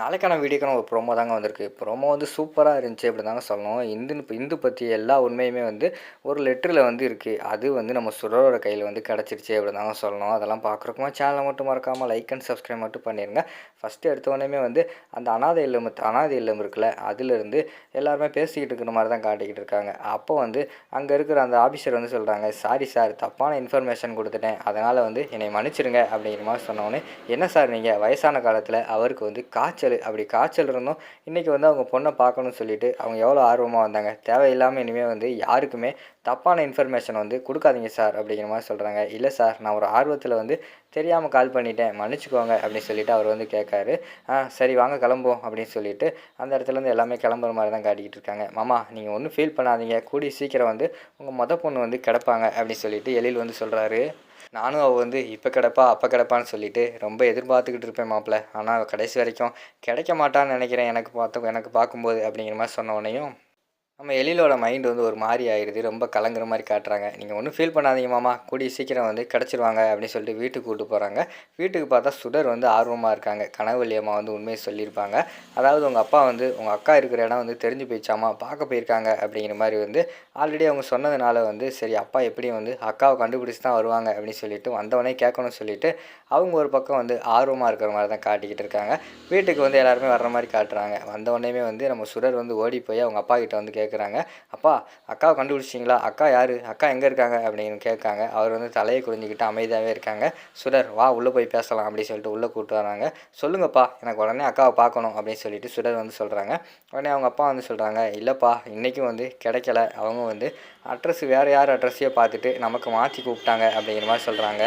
நாளைக்கான வீடியோக்கான ஒரு ப்ரோமோ தாங்க வந்திருக்கு. ப்ரோமோ வந்து சூப்பராக இருந்துச்சு அப்படி தாங்க சொல்லணும். இந்து இந்து பற்றி எல்லா உண்மையுமே வந்து ஒரு லெட்டரில் வந்து இருக்குது அது வந்து நம்ம சுடரோட கையில் வந்து கிடச்சிருச்சு அப்படி தாங்க சொல்லணும். அதெல்லாம் பார்க்குறக்குமா சேனலை மட்டும் மறக்காமல் லைக் அண்ட் சப்ஸ்கிரைப் மட்டும் பண்ணிடுங்க ஃபஸ்ட்டு எடுத்தோடனே வந்து அந்த அனாதை இல்லம் அனாதை இல்லம் இருக்குல்ல அதுலேருந்து எல்லாருமே பேசிக்கிட்டு இருக்கிற மாதிரி தான் காட்டிக்கிட்டு இருக்காங்க. அப்போ வந்து அங்கே இருக்கிற அந்த ஆஃபீஸர் வந்து சொல்கிறாங்க சாரி சார் தப்பான இன்ஃபர்மேஷன் கொடுத்துட்டேன். அதனால் வந்து என்னை மன்னிச்சிருங்க. அப்படிங்கிற மாதிரி சொன்னோன்னே என்ன சார் நீங்கள் வயசான காலத்தில் அவருக்கு வந்து காய்ச்சல் அப்படி காய்ச்சல் இருந்தும் இன்றைக்கி வந்து அவங்க பொண்ணை பார்க்கணும்னு சொல்லிட்டு அவங்க எவ்வளோ ஆர்வமாக வந்தாங்க? தேவையில்லாமல் இனிமேல் வந்து யாருக்குமே தப்பான இன்ஃபர்மேஷன் வந்து கொடுக்காதீங்க சார் அப்படிங்கிற மாதிரி சொல்கிறாங்க இல்லை சார் நான் ஒரு ஆர்வத்தில் வந்து தெரியாமல் கால் பண்ணிட்டேன் மன்னிச்சுக்கோங்க அப்படின்னு சொல்லிட்டு அவர் வந்து கேட்காரு. ஆ சரி வாங்க கிளம்புவோம் அப்படின்னு சொல்லிட்டு அந்த இடத்துலேருந்து எல்லாமே கிளம்புற மாதிரி தான் காட்டிக்கிட்டு இருக்காங்க. மாமா நீங்கள் ஒன்றும் ஃபீல் பண்ணாதீங்க. கூடி சீக்கிரம் வந்து உங்கள் மொத பொண்ணு வந்து கிடப்பாங்க அப்படின்னு சொல்லிட்டு எழில் வந்து சொல்கிறாரு நானும் அவள் வந்து இப்போ கிடப்பா அப்போ கிடப்பான்னு சொல்லிட்டு ரொம்ப எதிர்பார்த்துக்கிட்டு இருப்பேன் மாப்பிள்ள ஆனால் அவள் கடைசி வரைக்கும் கிடைக்க மாட்டான்னு நினைக்கிறேன் எனக்கு பார்த்து எனக்கு பார்க்கும்போது அப்படிங்கிற மாதிரி சொன்ன உடனேயும் நம்ம எழிலோட மைண்டு வந்து ஒரு மாதிரி ஆயிடுது ரொம்ப கலங்குற மாதிரி காட்டுறாங்க. நீங்கள் ஒன்றும் ஃபீல் பண்ணாதீங்க மாமா. கூடிய சீக்கிரம் வந்து கிடச்சிருவாங்க அப்படின்னு சொல்லிட்டு வீட்டுக்கு கூப்பிட்டு போகிறாங்க வீட்டுக்கு பார்த்தா சுடர் வந்து ஆர்வமாக இருக்காங்க. கனவழி அம்மா வந்து உண்மையை சொல்லியிருப்பாங்க. அதாவது உங்கள் அப்பா வந்து உங்கள் அக்கா இருக்கிற இடம் வந்து தெரிஞ்சு போயிடுச்சாமா? பார்க்க போயிருக்காங்க அப்படிங்கிற மாதிரி வந்து ஆல்ரெடி அவங்க சொன்னதுனால வந்து சரி அப்பா எப்படியும் வந்து அக்காவை கண்டுபிடிச்சி தான் வருவாங்க அப்படின்னு சொல்லிட்டு வந்தவொடனே கேட்கணும்னு சொல்லிட்டு அவங்க ஒரு பக்கம் வந்து ஆர்வமாக இருக்கிற மாதிரி தான் காட்டிக்கிட்டு இருக்காங்க. வீட்டுக்கு வந்து எல்லாருமே வர்ற மாதிரி காட்டுறாங்க. வந்தவொடனே வந்து நம்ம சுடர் வந்து ஓடி போய் அவங்க அப்பா கிட்ட வந்து கேட்குறாங்க அப்பா அக்காவை கண்டுபிடிச்சிங்களா அக்கா யார்? அக்கா எங்கே இருக்காங்க? அப்படின்னு கேட்காங்க. அவர் வந்து தலையை குறிஞ்சிக்கிட்டு அமைதியாகவே இருக்காங்க. சுடர் வா உள்ளே போய் பேசலாம் அப்படின்னு சொல்லிட்டு உள்ளே கூப்பிட்டு வராங்க. சொல்லுங்கப்பா எனக்கு உடனே அக்காவை பார்க்கணும் அப்படின்னு சொல்லிட்டு சுடர் வந்து சொல்கிறாங்க உடனே அவங்க அப்பா வந்து சொல்கிறாங்க இல்லைப்பா இன்றைக்கும் வந்து கிடைக்கல. அவங்க வந்து அட்ரஸ் வேறு யார் அட்ரஸையோ பார்த்துட்டு நமக்கு மாற்றி கூப்பிட்டாங்க அப்படிங்கிற மாதிரி சொல்கிறாங்க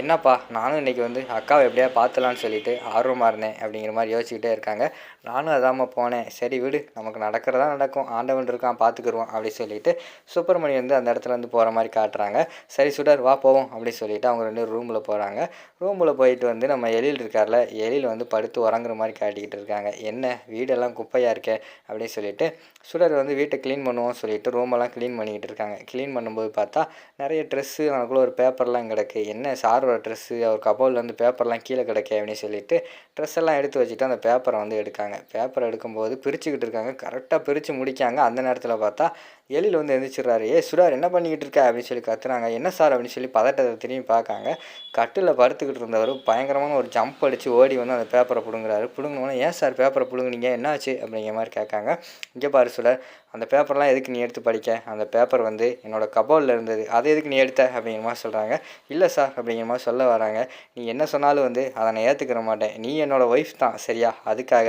என்னப்பா நானும் இன்றைக்கி வந்து அக்காவை எப்படியா பார்த்துலான்னு சொல்லிட்டு ஆர்வமாக இருந்தேன் அப்படிங்கிற மாதிரி யோசிச்சுக்கிட்டே இருக்காங்க. நானும் அதாம்மா போனேன். சரி விடு நமக்கு நடக்கிறதா நடக்கும். ஆண்டவன் இருக்கான் பார்த்துக்குருவான் அப்படி சொல்லிட்டு சுப்பிரமணி வந்து அந்த இடத்துல வந்து போகிற மாதிரி காட்டுறாங்க. சரி சுடர் வா போவோம் அப்படி சொல்லிட்டு அவங்க ரெண்டு ரூமில் போகிறாங்க ரூமில் போயிட்டு வந்து நம்ம எழில் இருக்கார்ல எழில் வந்து படுத்து உறங்குற மாதிரி காட்டிக்கிட்டு இருக்காங்க. என்ன வீடெல்லாம் குப்பையாக இருக்கே அப்படின்னு சொல்லிட்டு சுடர் வந்து வீட்டை க்ளீன் பண்ணுவோம் சொல்லிட்டு ரூமெல்லாம் க்ளீன் பண்ணிக்கிட்டு இருக்காங்க. க்ளீன் பண்ணும்போது பார்த்தா நிறைய ட்ரெஸ்ஸு அவனுக்குள்ள ஒரு பேப்பர்லாம் கிடக்கு. என்ன சாரோட ட்ரெஸ்ஸு அவர் கபோர்டில் வந்து பேப்பர்லாம் கீழே கிடக்கு அப்படின்னு சொல்லிட்டு ட்ரெஸ் எல்லாம் எடுத்து வச்சுட்டு அந்த பேப்பரை வந்து எடுக்காங்க. பேப்பர் எடுக்கும்போது பிரிச்சுக்கிட்டு இருக்காங்க. கரெக்டாக பிரித்து முடிக்காங்க. அந்த நேரத்தில் பார்த்தா எழில் வந்து எந்திரிச்சிடுறாரு. ஏ சுடார் என்ன பண்ணிக்கிட்டு இருக்க? அப்படின்னு சொல்லி கத்துறாங்க என்ன சார்? அப்படின்னு சொல்லி பதட்டத்தை திரும்பி பார்க்காங்க. கட்டில் படுத்துக்கிட்டு இருந்தவர் பயங்கரமான ஒரு ஜம்ப் அடித்து ஓடி வந்து அந்த பேப்பரை பிடுங்குறாரு. பிடுங்கினோன்னே ஏன் சார் பேப்பரை பிடுங்குனீங்க? என்னாச்சு? அப்படிங்கிற மாதிரி கேட்காங்க. இங்கே பாரு சுடர் அந்த பேப்பர்லாம் எதுக்கு நீ எடுத்து படிக்க? அந்த பேப்பர் வந்து என்னோட கபோர்டில் இருந்தது. அதை எதுக்கு நீ எடுத்த? அப்படிங்கிற மாதிரி சொல்கிறாங்க இல்லை சார் அப்படிங்கிற மாதிரி சொல்ல வராங்க. நீ என்ன சொன்னாலும் வந்து அதை நான் ஏற்றுக்கிற மாட்டேன். நீ என்னோடய ஒய்ஃப் தான் சரியா? அதுக்காக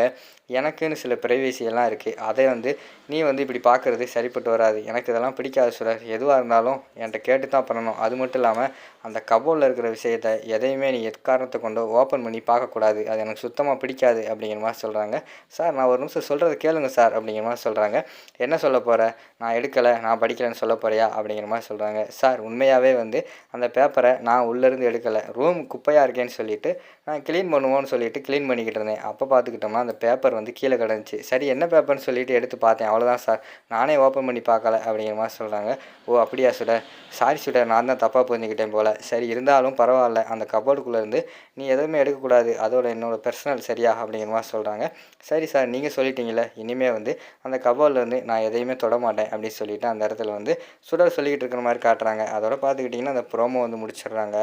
எனக்குன்னு சில பிரைவேசி எல்லாம் இருக்குது அதை வந்து நீ வந்து இப்படி பார்க்குறது சரிப்பட்டு வராது. எனக்கு இதெல்லாம் பிடிக்காது சுடர் எதுவாக இருந்தாலும் என்கிட்ட கேட்டு தான் பண்ணணும். அது மட்டும் இல்லாமல் அந்த கபோர்டில் இருக்கிற விஷயத்த எதையுமே நீ எக்காரணத்தை கொண்டு ஓப்பன் பண்ணி பார்க்கக்கூடாது. அது எனக்கு சுத்தமாக பிடிக்காது அப்படிங்கிற மாதிரி சொல்கிறாங்க சார் நான் ஒரு நிமிஷம் சொல்கிறத கேளுங்க சார் அப்படிங்கிற மாதிரி சொல்கிறாங்க என்ன சொல்ல போகிற நான் எடுக்கலை. நான் படிக்கலைன்னு சொல்ல போகிறியா அப்படிங்கிற மாதிரி சொல்கிறாங்க சார் உண்மையாகவே வந்து அந்த பேப்பரை நான் உள்ளேருந்து எடுக்கலை. ரூம் குப்பையாக இருக்கேன்னு சொல்லிட்டு நான் க்ளீன் பண்ணுவோன்னு சொல்லிட்டு க்ளீன் பண்ணிக்கிட்டு இருந்தேன். அப்போ பார்த்துக்கிட்டோம்னா அந்த பேப்பர் வந்து கீழே கிடந்துச்சு. சரி என்ன பேப்பர்னு சொல்லிட்டு எடுத்து பார்த்தேன். அவ்வளோதான் சார். நானே ஓப்பன் பண்ணி பார்க்கல அப்படிங்கிற மாதிரி சொல்கிறாங்க ஓ அப்படியா சுடர் சாரி சுடர் நான் தான் தப்பாக புரிஞ்சுக்கிட்டேன் போல். சரி இருந்தாலும் பரவாயில்ல. அந்த கபோர்டுக்குள்ளேருந்து நீ எதுவுமே எடுக்கக்கூடாது. அதோட என்னோட பர்சனல் சரியா அப்படிங்கிற மாதிரி சொல்கிறாங்க சரி சார் நீங்கள் சொல்லிட்டீங்களே இனிமேல் வந்து அந்த கபோர்ட்லேருந்து நான் எதையுமே தொட மாட்டேன் அப்படின்னு சொல்லிவிட்டு அந்த இடத்துல வந்து சுடர் சொல்லிக்கிட்டு இருக்கிற மாதிரி காட்டுறாங்க. அதோட பார்த்துக்கிட்டிங்கன்னா அந்த ப்ரோமோ வந்து முடிச்சிடுறாங்க.